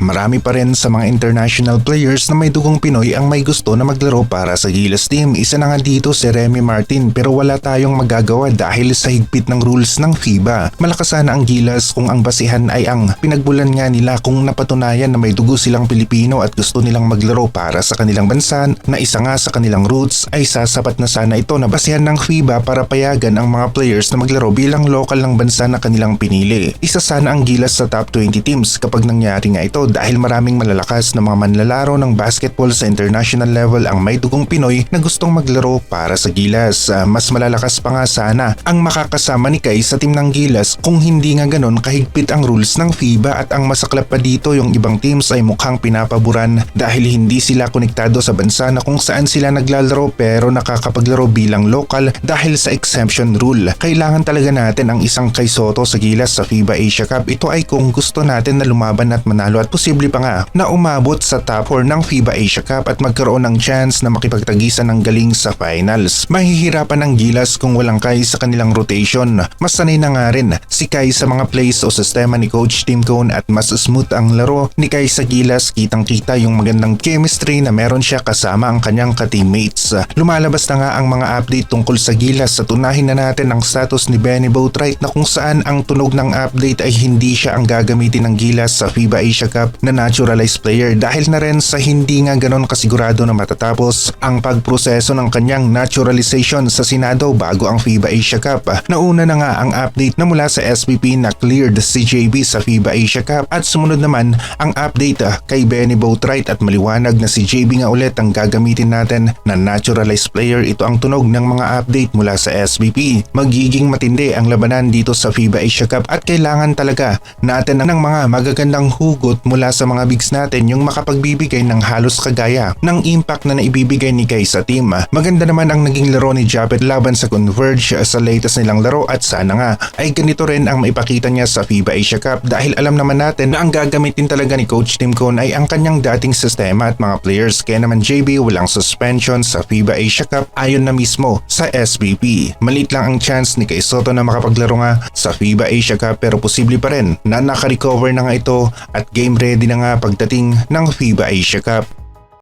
marami pa rin sa mga international players na may dugong Pinoy ang may gusto na maglaro para sa Gilas team. Isa na nga dito si Remy Martin pero wala tayong magagawa dahil sa higpit ng rules ng FIBA. Malakas sana ang Gilas kung ang basihan ay ang pinagbulan nga nila kung napatunayan na may dugo silang Pilipino at gusto nilang maglaro para sa kanilang bansa na isa nga sa kanilang roots ay sasapat na sana ito na basihan ng FIBA para payagan ang mga players na maglaro bilang local ng bansa na kanilang pinili. Isa sana ang Gilas sa top 20 teams kapag nangyari nga ito dahil maraming malalakas na mga manlalaro ng basketball sa international level ang may dugong Pinoy na gustong maglaro para sa Gilas. Ah, mas malalakas pa nga sana ang makakasama ni Kai sa team ng Gilas kung hindi nga ganon kahigpit ang rules ng FIBA at ang masaklap pa dito yung ibang teams ay mukhang pinapaboran dahil hindi sila konektado sa bansa na kung saan sila naglalaro pero nakakapaglaro bilang local dahil sa exemption rule. Kailangan talaga natin ang isang Kai Soto sa Gilas sa FIBA Asia Cup. Ito ay kung gusto natin na lumaban at manalo at posible pa nga na umabot sa top 4 ng FIBA Asia Cup at magkaroon ng chance na makipagtagisan ng galing sa finals. Mahihirapan ang Gilas kung walang Kai sa kanilang rotation. Mas sanay na nga rin si Kai sa mga plays o sistema ni Coach Tim Cone at mas smooth ang laro ni Kai sa Gilas. Kitang kita yung magandang chemistry na meron siya kasama ang kanyang ka-teammates. Lumalabas na nga ang mga update tungkol sa Gilas sa tunahin na natin ang status ni Benny Boatwright na kung saan ang tunog ng update ay hindi siya ang gagamitin ng Gilas sa FIBA Asia Cup na naturalized player dahil na rin sa hindi nga ganon kasigurado na matatapos ang pagproseso ng kanyang naturalization sa Senado bago ang FIBA Asia Cup. Nauna na nga ang update na mula sa SPP na cleared si JB sa FIBA Asia Cup at sumunod naman ang update ah, kay Benny Boatwright at maliwanag na si JB nga ulit ang gagamitin natin na naturalized player. Ito ang tunog ng mga update mula sa SBP. Magiging matindi ang labanan dito sa FIBA Asia Cup at kailangan talaga natin ng mga magagandang hugot mula sa mga bigs natin yung makapagbibigay ng halos kagaya ng impact na naibibigay ni Kai sa team. Maganda naman ang naging laro ni Japet laban sa Converge sa latest nilang laro at sana nga ay ganito rin ang maipakita niya sa FIBA Asia Cup dahil alam naman natin na ang gagamitin talaga ni Coach Tim Cone ay ang kanyang dating sistema at mga players kaya naman JB walang suspension sa FIBA Asia Cup ayon na mismo sa SBP. Malit lang ang chance ni Kai Soto na makapaglaro nga sa FIBA Asia Cup pero posible pa rin na nakarecover na nga ito at game ready na nga pagdating ng FIBA Asia Cup.